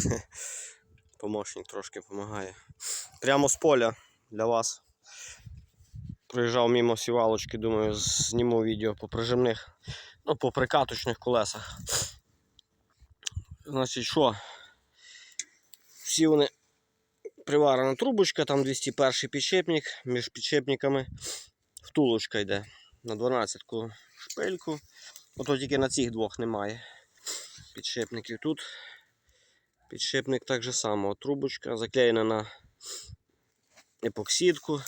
Помощник трошки допомагає. Прямо з поля для вас. Проїжджав мимо сівалочки, думаю, зніму відео по прижимних, ну, по прикаточних колесах. Значить, що? Всі вони приварена трубочка, там 201 підшипник, між підшипниками втулочка йде на 12-ку шпильку. Ото тільки на цих двох немає підшипників. Тут підшипник так же само. Трубочка заклеєна на епоксидку.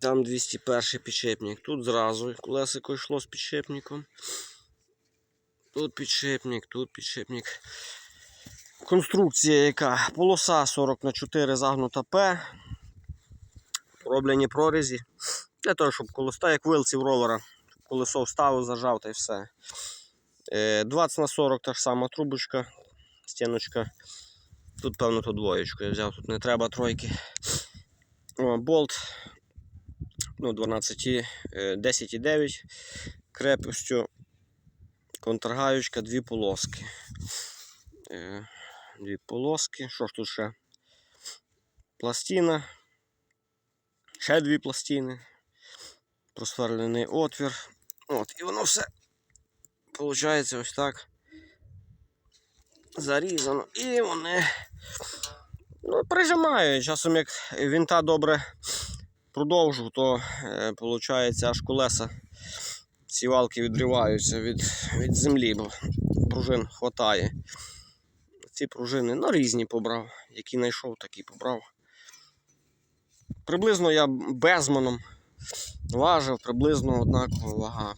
Там 201 підшипник. Тут зразу колесико йшло з підшипником. Тут підшипник, тут підшипник. Конструкція яка? Полоса 40 на 4 загнута П. Роблені прорізі. Для того, щоб колеса, як вилці ровера, колесо вставив, зажав та й все. Е, 20 на 40 та ж сама трубочка, стіночка. Тут, певно, то двоєчку я взяв, тут не треба тройки. Болт ну, 12, е, 10,9 крепостю. Контргаючка, дві полоски. Е, Дві полоски. Що ж тут ще? Пластина. Ще дві пластини. Просверлений отвір. От, і воно все виходить ось так. Зарізано. І вони ну, прижимають. Часом як вінта добре продовжу, то е, виходить аж колеса сівалки відриваються від, від землі, бо пружин хватає. Ці пружини ну, різні побрав. Які знайшов, такі побрав. Приблизно я безманом важив, приблизно однакова вага.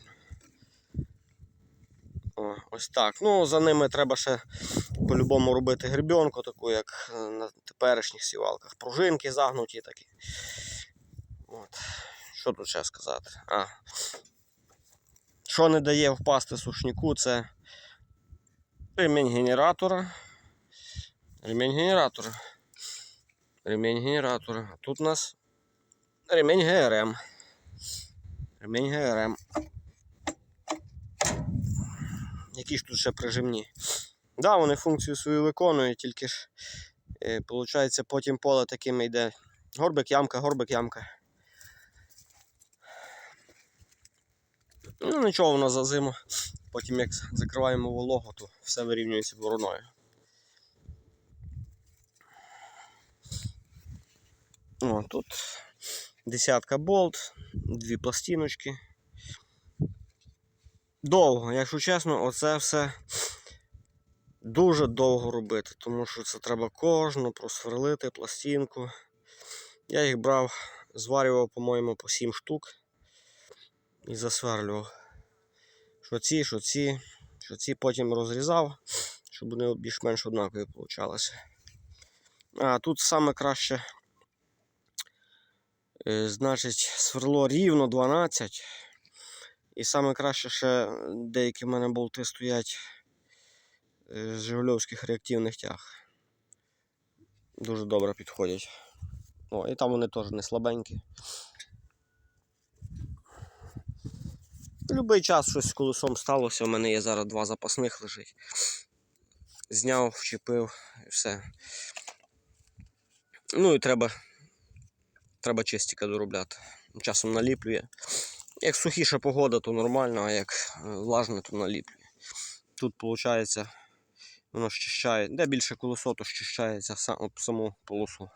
О, ось так. Ну, за ними треба ще по-любому робити гребенку, таку, як е, на теперішніх сівалках. Пружинки загнуті такі. От. Що тут ще сказати? А. Що не дає впасти сушнику, це ремінь генератора. Ремінь генератора. Ремінь генератора. А тут у нас ремінь ГРМ. Ремінь ГРМ. Які ж тут ще прижимні? Да, вони функцію свою виконують, тільки ж, е, виходить, потім поле такими йде. Горбик, ямка, горбик, ямка. Ну, нічого воно за зиму. Потім як закриваємо вологу, то все вирівнюється бороною. О, тут десятка болт, дві пластиночки. Довго, якщо чесно, оце все дуже довго робити, тому що це треба кожну просверлити пластинку. Я їх брав, зварював, по-моєму, по 7 штук і засверлював. Що ці, що ці, що ці потім розрізав, щоб вони більш-менш однакові получалися. А тут саме краще, е, значить, сверло рівно 12. І саме краще ще деякі в мене болти стоять е, з Жигульовських реактивних тяг. Дуже добре підходять. О, і там вони теж не слабенькі. Любий час щось з колесом сталося, у мене є зараз два запасних лежить. Зняв, вчепив і все. Ну і треба, треба чистіка доробляти. Часом наліплює. Як сухіша погода, то нормально, а як е, влажне, то наліплює. Тут виходить, воно щищає. Де більше колесо, то щищається сам, саму полосу.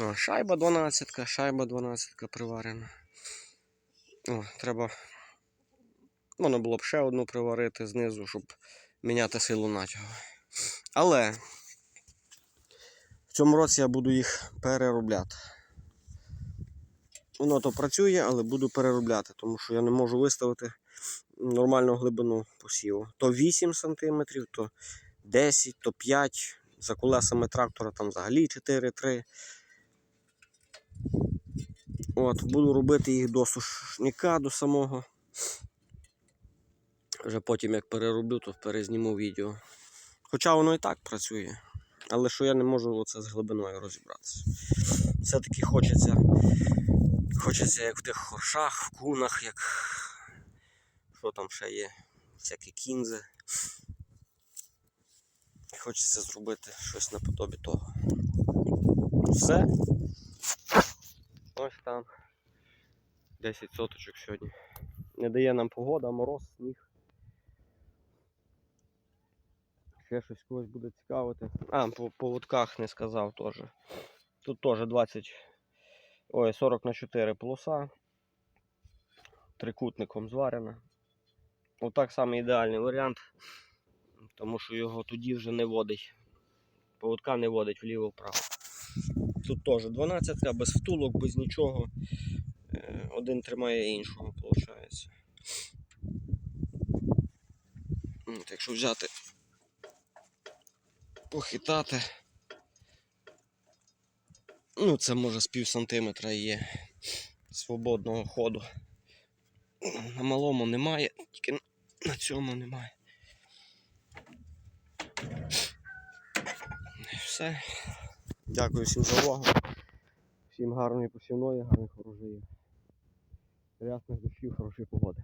О, шайба 12, шайба 12 приварена. О, треба. Можна було б ще одну приварити знизу, щоб міняти силу натягу. Але в цьому році я буду їх переробляти. Воно то працює, але буду переробляти, тому що я не можу виставити нормальну глибину посіву. То 8 см, то 10, то 5 За колесами трактора там взагалі 4-3. От, буду робити їх до сушника, до самого. Вже потім як перероблю, то перезніму відео. Хоча воно і так працює. Але що я не можу оце з глибиною розібратися. Все-таки хочеться, хочеться як в тих хоршах, в кунах, як що там ще є, всякі кінзи. Хочеться зробити щось наподобі того. Все. Ось там. 10 соточок сьогодні. Не дає нам погода, мороз, сніг. Ще щось когось буде цікавити. А, по поводках не сказав теж. Тут теж 20. Ой, 40 на 4 полоса. Трикутником зварена. Отак саме ідеальний варіант. Тому що його тоді вже не водить. Поводка не водить вліво-вправо. Тут теж 12 без втулок, без нічого. Е, Один тримає іншого, виходить. Якщо взяти, похитати. Ну, це може з пів сантиметра є свободного ходу. На малому немає, тільки на цьому немає. Все. Дякую всім за увагу. Всім гарної посівної, гарних урожаїв. Рясних дощів, хорошої погоди.